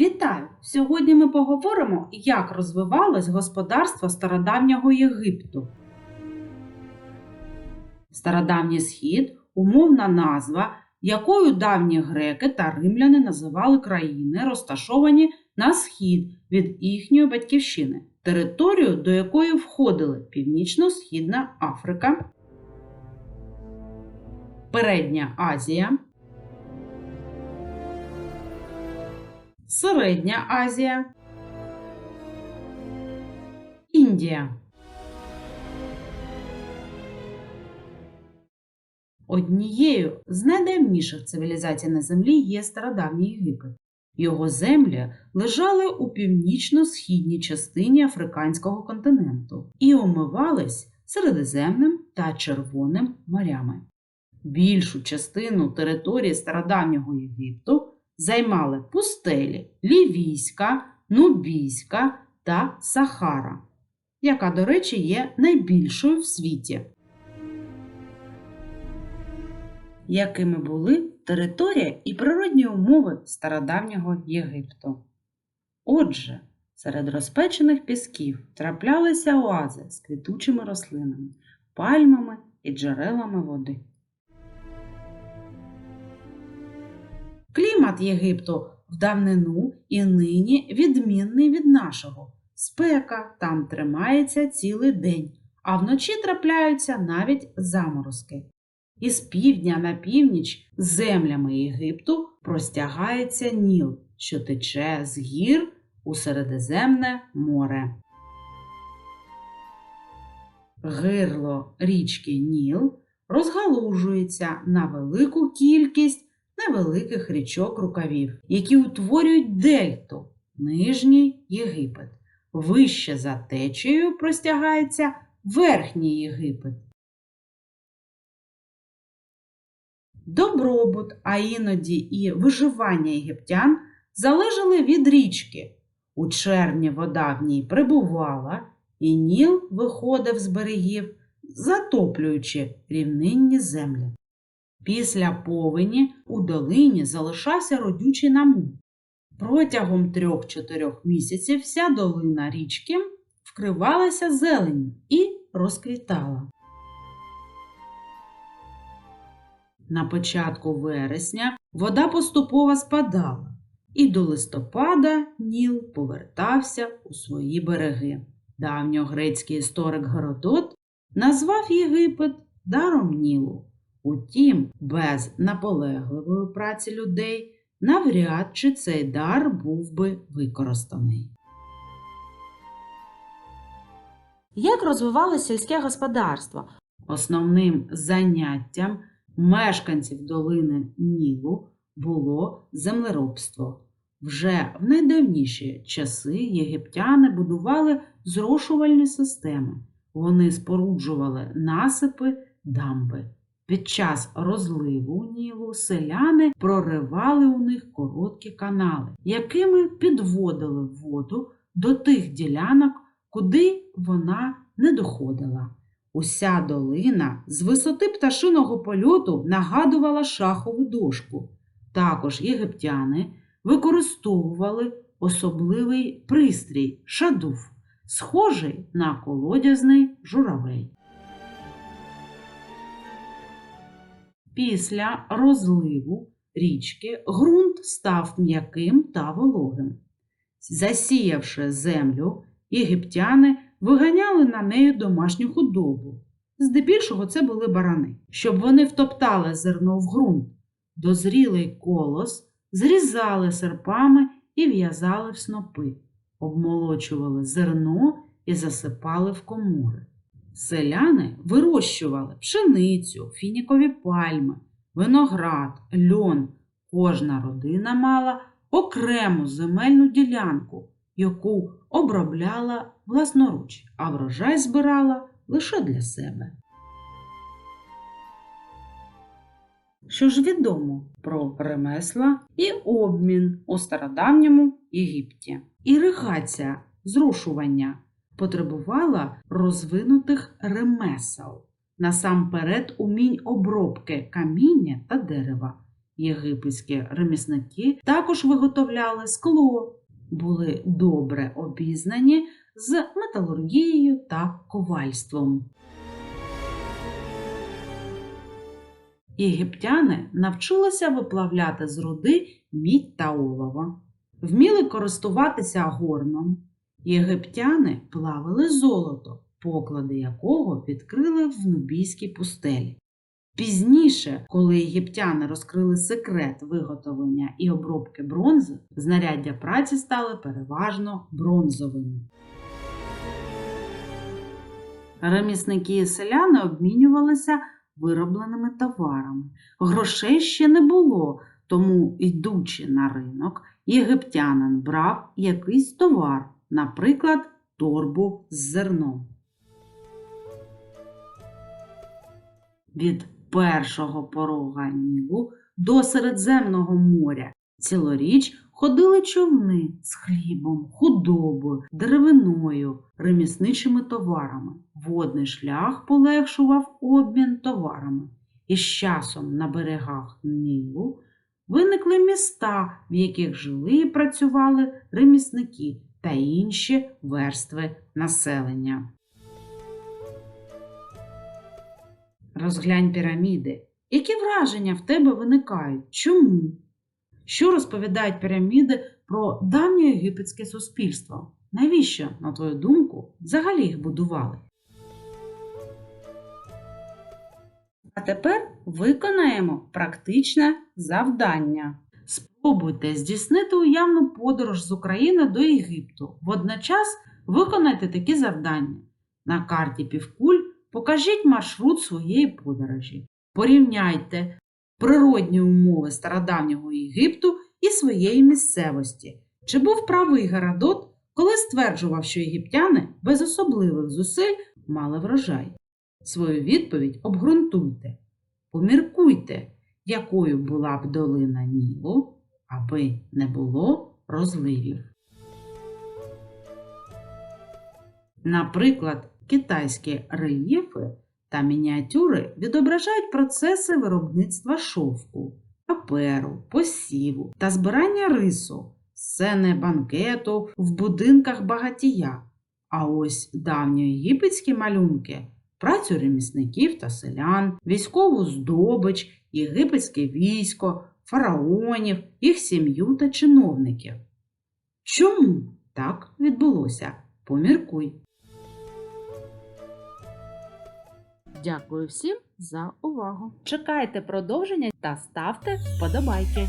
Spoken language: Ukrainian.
Вітаю! Сьогодні ми поговоримо, як розвивалось господарство стародавнього Єгипту. Стародавній схід умовна назва, якою давні греки та римляни називали країни, розташовані на схід від їхньої батьківщини, територію, до якої входили Північно-Східна Африка, Передня Азія, Середня Азія, Індія. Однією з найдавніших цивілізацій на землі є стародавній Єгипет. Його землі лежали у північно-східній частині африканського континенту і омивались Середземним та Червоним морями. Більшу частину території стародавнього Єгипту займали пустелі Лівійська, Нубійська та Сахара, яка, до речі, є найбільшою в світі. Якими були територія і природні умови стародавнього Єгипту? Отже, серед розпечених пісків траплялися оази з квітучими рослинами, пальмами і джерелами води. Клімат Єгипту в давнину і нині відмінний від нашого. Спека там тримається цілий день, а вночі трапляються навіть заморозки. Із півдня на північ землями Єгипту простягається Ніл, що тече з гір у Середземне море. Гирло річки Ніл розгалужується на велику кількість невеликих річок рукавів, які утворюють дельту, Нижній Єгипет. Вище за течією простягається Верхній Єгипет. Добробут, а іноді і виживання єгиптян залежали від річки. У червні вода в ній прибувала, і Ніл виходив з берегів, затоплюючи рівнинні землі. Після повені у долині залишався родючий намут. Протягом трьох-чотирьох місяців вся долина річки вкривалася зеленню і розквітала. На початку вересня вода поступово спадала, і до листопада Ніл повертався у свої береги. Давньогрецький історик Геродот назвав Єгипет даром Нілу. Утім, без наполегливої праці людей навряд чи цей дар був би використаний. Як розвивалося сільське господарство? Основним заняттям мешканців долини Нілу було землеробство. Вже в найдавніші часи єгиптяни будували зрошувальні системи. Вони споруджували насипи, дамби. Під час розливу Нілу селяни проривали у них короткі канали, якими підводили воду до тих ділянок, куди вона не доходила. Уся долина з висоти пташиного польоту нагадувала шахову дошку. Також єгиптяни використовували особливий пристрій шадуф, схожий на колодязний журавель. Після розливу річки ґрунт став м'яким та вологим. Засіявши землю, єгиптяни виганяли на неї домашню худобу. Здебільшого це були барани, щоб вони втоптали зерно в ґрунт. Дозрілий колос зрізали серпами і в'язали в снопи, обмолочували зерно і засипали в комори. Селяни вирощували пшеницю, фінікові пальми, виноград, льон. Кожна родина мала окрему земельну ділянку, яку обробляла власноруч, а врожай збирала лише для себе. Що ж відомо про ремесла і обмін у стародавньому Єгипті? Іригація, зрушування потребувала розвинутих ремесел, насамперед умінь обробки каміння та дерева. Єгипетські ремісники також виготовляли скло, були добре обізнані з металургією та ковальством. Єгиптяни навчилися виплавляти з руди мідь та олово, вміли користуватися горном. Єгиптяни плавили золото, поклади якого відкрили в Нубійській пустелі. Пізніше, коли єгиптяни розкрили секрет виготовлення і обробки бронзи, знаряддя праці стали переважно бронзовими. Ремісники і селяни обмінювалися виробленими товарами. Грошей ще не було, тому, йдучи на ринок, єгиптянин брав якийсь товар, наприклад, торбу з зерном. Від першого порога Нілу до Середземного моря цілоріч ходили човни з хлібом, худобою, деревиною, ремісничими товарами. Водний шлях полегшував обмін товарами. І з часом на берегах Нілу виникли міста, в яких жили і працювали ремісники та інші верстви населення. Розглянь піраміди. Які враження в тебе виникають? Чому? Що розповідають піраміди про давнє єгипетське суспільство? Навіщо, на твою думку, взагалі їх будували? А тепер виконаємо практичне завдання. Спробуйте здійснити уявну подорож з України до Єгипту. Водночас виконайте такі завдання. На карті півкуль покажіть маршрут своєї подорожі. Порівняйте природні умови стародавнього Єгипту і своєї місцевості. Чи був правий Геродот, коли стверджував, що єгиптяни без особливих зусиль мали врожай? Свою відповідь обґрунтуйте. Поміркуйте, якою була б долина Нілу, аби не було розливів. Наприклад, китайські рельєфи та мініатюри відображають процеси виробництва шовку, паперу, посіву та збирання рису, сцени банкету в будинках багатія. А ось давньоєгипетські малюнки працю ремісників та селян, військову здобич, єгипетське військо, фараонів, їх сім'ю та чиновників. Чому так відбулося? Поміркуй. Дякую всім за увагу. Чекайте продовження та ставте вподобайки.